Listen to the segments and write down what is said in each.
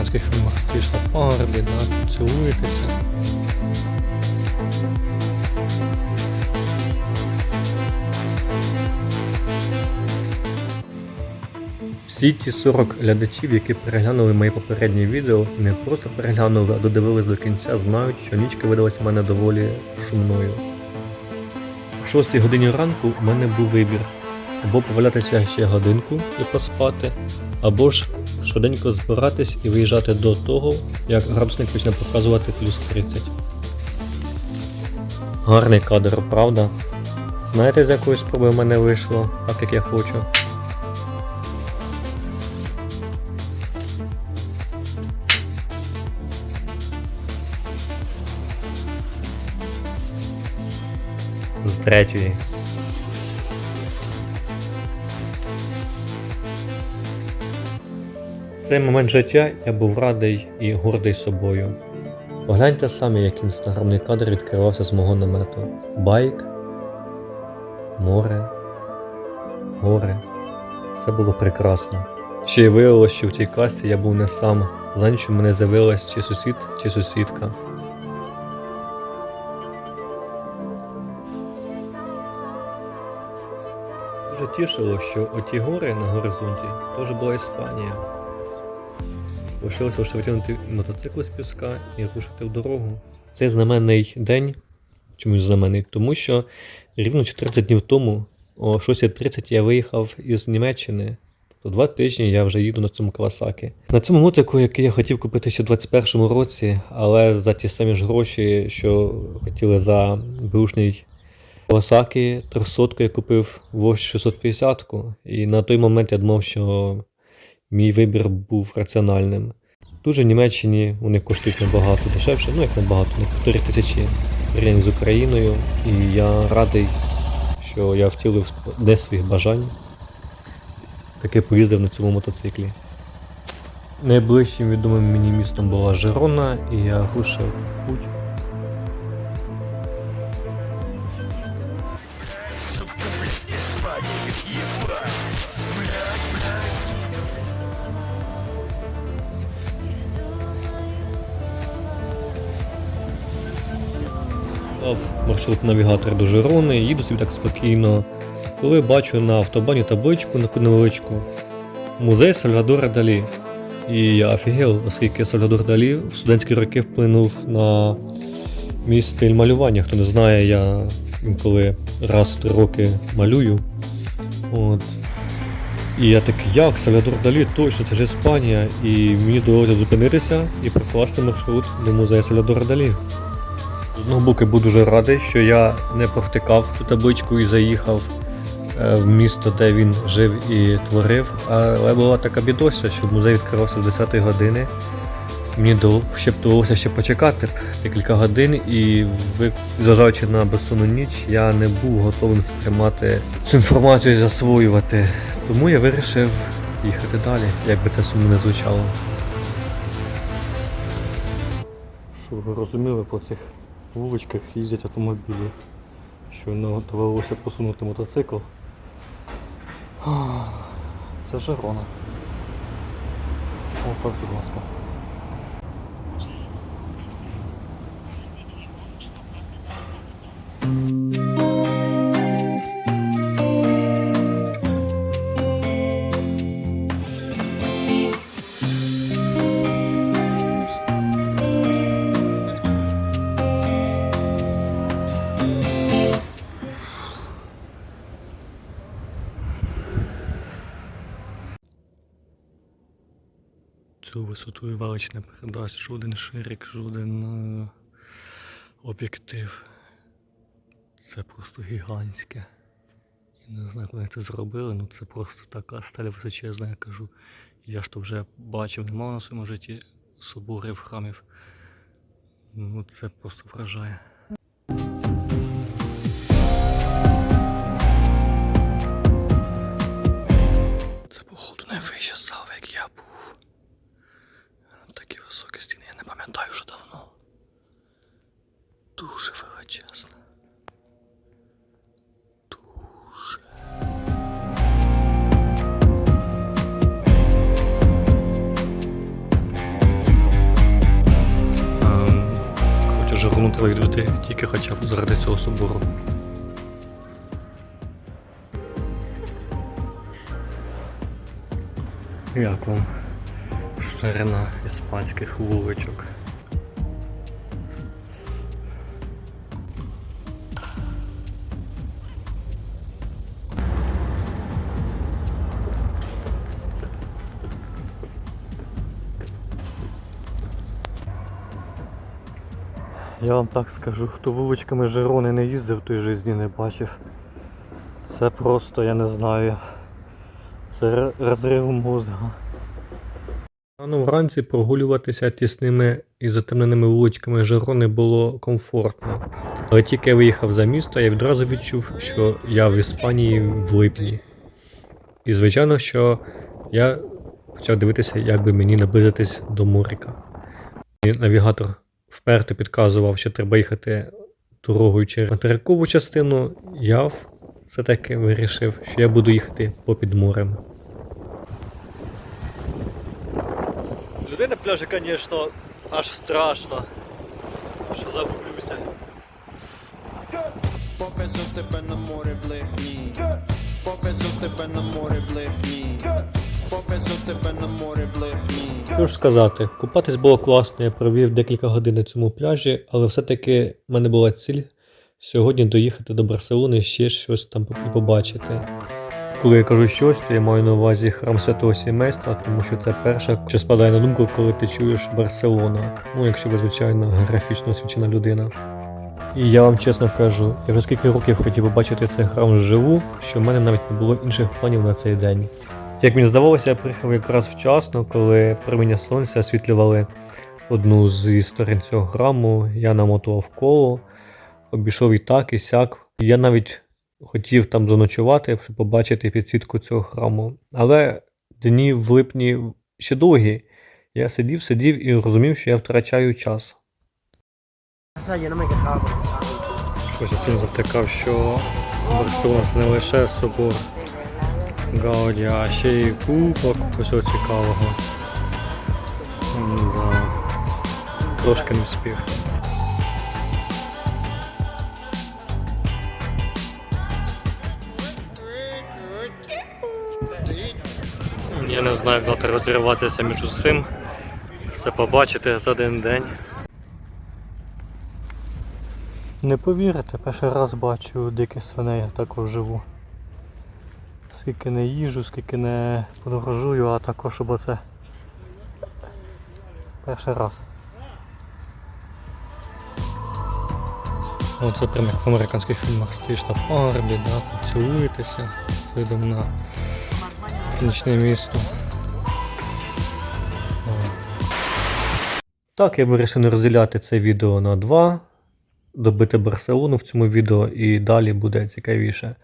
американських фільмах на пагорбі, да, цілуєтеся. Всі ті 40 глядачів, які переглянули мої попередні відео, не просто переглянули, а додивились до кінця, знають, що нічка видалась в мене доволі шумною. О 6 годині ранку в мене був вибір або повалятися ще годинку і поспати, або ж швиденько збиратись і виїжджати до того, як градусник почне показувати плюс 30. Гарний кадр, правда? Знаєте, з якої спроби в мене вийшло, так як я хочу. З третьої. Цей момент життя я був радий і гордий собою. Погляньте самі, як інстаграмний кадр відкривався з мого намету. Байк, море, гори. Все було прекрасно. Ще й виявилося, що в тій касі я був не сам. За ніч у мене з'явилась чи сусід, чи сусідка. Дуже тішило, що оті гори на горизонті теж була Іспанія. Лишилося лише витягнути мотоцикл з піска і рушити в дорогу. Цей знаменний день, чомусь знаменний, тому що рівно 14 днів тому, о 6.30 я виїхав із Німеччини. Тобто два тижні я вже їду на цьому Кавасакі. На цьому мотику, який я хотів купити ще в 21-му році, але за ті самі ж гроші, що хотіли за бушний Кавасакі 300 я купив вождь 650 ку і на той момент я думав, що мій вибір був раціональним. Дуже в Німеччині вони коштують набагато дешевше, ну як набагато, не півтори тисячі гривень з Україною. І я радий, що я втілив з своїх бажань. Таки поїздив на цьому мотоциклі. Найближчим відомим мені містом була Жерона, і я рушив в путь. Дав маршрут навігатор до Жерони, їду собі так спокійно. Коли бачу на автобані табличку невеличку Музей Сальвадора Далі. І я офігел, оскільки Сальвадор Далі в студентські роки вплинув на мій стиль малювання. Хто не знає, я інколи раз в три роки малюю. От. І я такий, як Сальвадор Далі, точно, це ж Іспанія. І мені довелося зупинитися і прокласти маршрут до музею Сальвадора Далі. Одного був дуже радий, що я не повтикав ту табличку і заїхав е, в місто, де він жив і творив. Але була така бідося, що музей відкривався з 10 години. Мені ще б довелося ще почекати декілька годин, і зважаючи на безсонну ніч, я не був готовим сприймати цю інформацію і засвоювати. Тому я вирішив їхати далі, як би це сумно не звучало. Щоб ви розуміли, по цих вуличках їздять автомобілі. Щойно довелося посунути мотоцикл. Це Жерона. О, будь ласка. Цю висоту і велич не передасть жоден ширик, жоден е, об'єктив. Це просто гігантське. І Не знаю, як вони це зробили, ну це просто така стеля височезна, я кажу. Я ж то вже бачив, не мав на своєму житті соборів, храмів. Ну це просто вражає. Дуже величезна. Дуже. Ем, Коротше, жирну треба тільки хоча б заради цього собору. Як вам ширина іспанських вуличок? Я вам так скажу, хто вуличками Жирони не їздив, той житті не бачив. Це просто, я не знаю. Це розрив мозга. Рано вранці прогулюватися тісними і затемненими вуличками Жирони було комфортно. Але тільки я виїхав за місто, я відразу відчув, що я в Іспанії в липні. І звичайно, що я почав дивитися, як би мені наблизитись до Мурика. Навігатор вперто підказував, що треба їхати дорогою через материкову частину, я все-таки вирішив, що я буду їхати попід морем. Людей на пляжі, звісно, аж страшно. Що загублюся. Попезу тебе на море в липні. Попезу тебе на море в липні. Попезу тебе на море в липні. Що ж сказати, купатись було класно, я провів декілька годин на цьому пляжі, але все-таки в мене була ціль сьогодні доїхати до Барселони і ще щось там побачити. Коли я кажу щось, то я маю на увазі храм святого сімейства, тому що це перше, що спадає на думку, коли ти чуєш Барселона. Ну, якщо ви, звичайно, графічно освічена людина. І я вам чесно кажу, я вже скільки років хотів побачити цей храм вживу, що в мене навіть не було інших планів на цей день. Як мені здавалося, я приїхав якраз вчасно, коли проміння сонця освітлювали одну зі сторін цього храму. Я намотував коло, обійшов і так, і сяк. Я навіть хотів там заночувати, щоб побачити підсвітку цього храму. Але дні в липні ще довгі. Я сидів, сидів і розумів, що я втрачаю час. Щось я сильно завтикав, що Барселона це не лише собор Гауді, а ще й купа усього цікавого. Да. Трошки не вспів. Я не знаю, як завтра розриватися між усім. Все побачити за один день. Не повірите, перший раз бачу диких свиней, я також живу. Скільки не їжу, скільки не подорожую, а також щоб оце перший раз. Оце прям як в американських фільмах стоїш на пагорбі, да, поцілуєтеся з видом на нічне місто. Так, я вирішив розділяти це відео на два добити Барселону в цьому відео і далі буде цікавіше.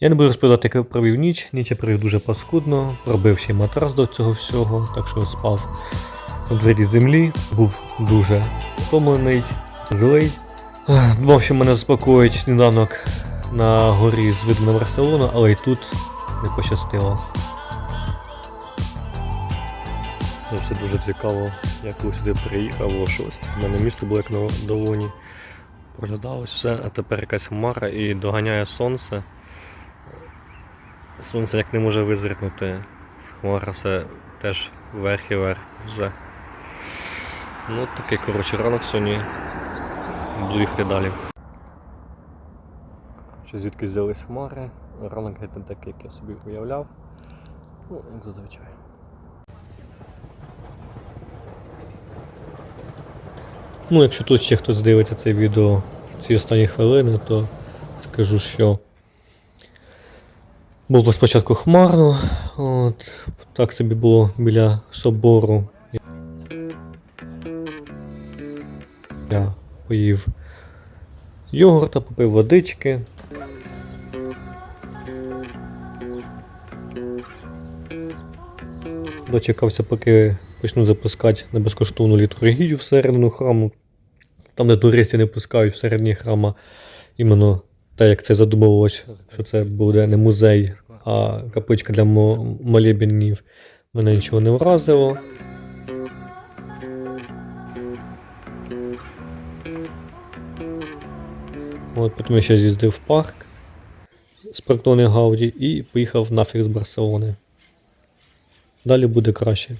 Я не буду розповідати, як провів ніч. Ніч я провів дуже паскудно, пробив ще матрас до цього всього, так що спав у двері землі, був дуже втомлений, злий. Думав, що мене заспокоїть сніданок на горі з видом на Барселону, але й тут не пощастило. Це все дуже цікаво. Я коли сюди приїхав о 6. У мене місто було як на долоні. Проглядалось все, а тепер якась хмара і доганяє сонце. Сонце як не може визиркнути. Хмара все теж вверх і вверх вже. Ну такий коротше ранок сьогодні. Буду їхати далі. Коротше, звідки взялись хмари. Ранок геть не такий, як я собі уявляв. Ну, як зазвичай. Ну, якщо тут ще хтось дивиться це відео в ці останні хвилини, то скажу, що Було спочатку хмарно, от, так собі було біля собору. Я поїв йогурта, попив водички. Дочекався, поки почну запускати на безкоштовну літургію всередину храму. Там, де туристів не пускають всередині храма, іменно те, як це задумувалось, що це буде не музей, а капличка для мо- молебенів. Мене нічого не вразило. От, потім я ще з'їздив в парк з парктони Гауді і поїхав нафіг з Барселони. Далі буде краще.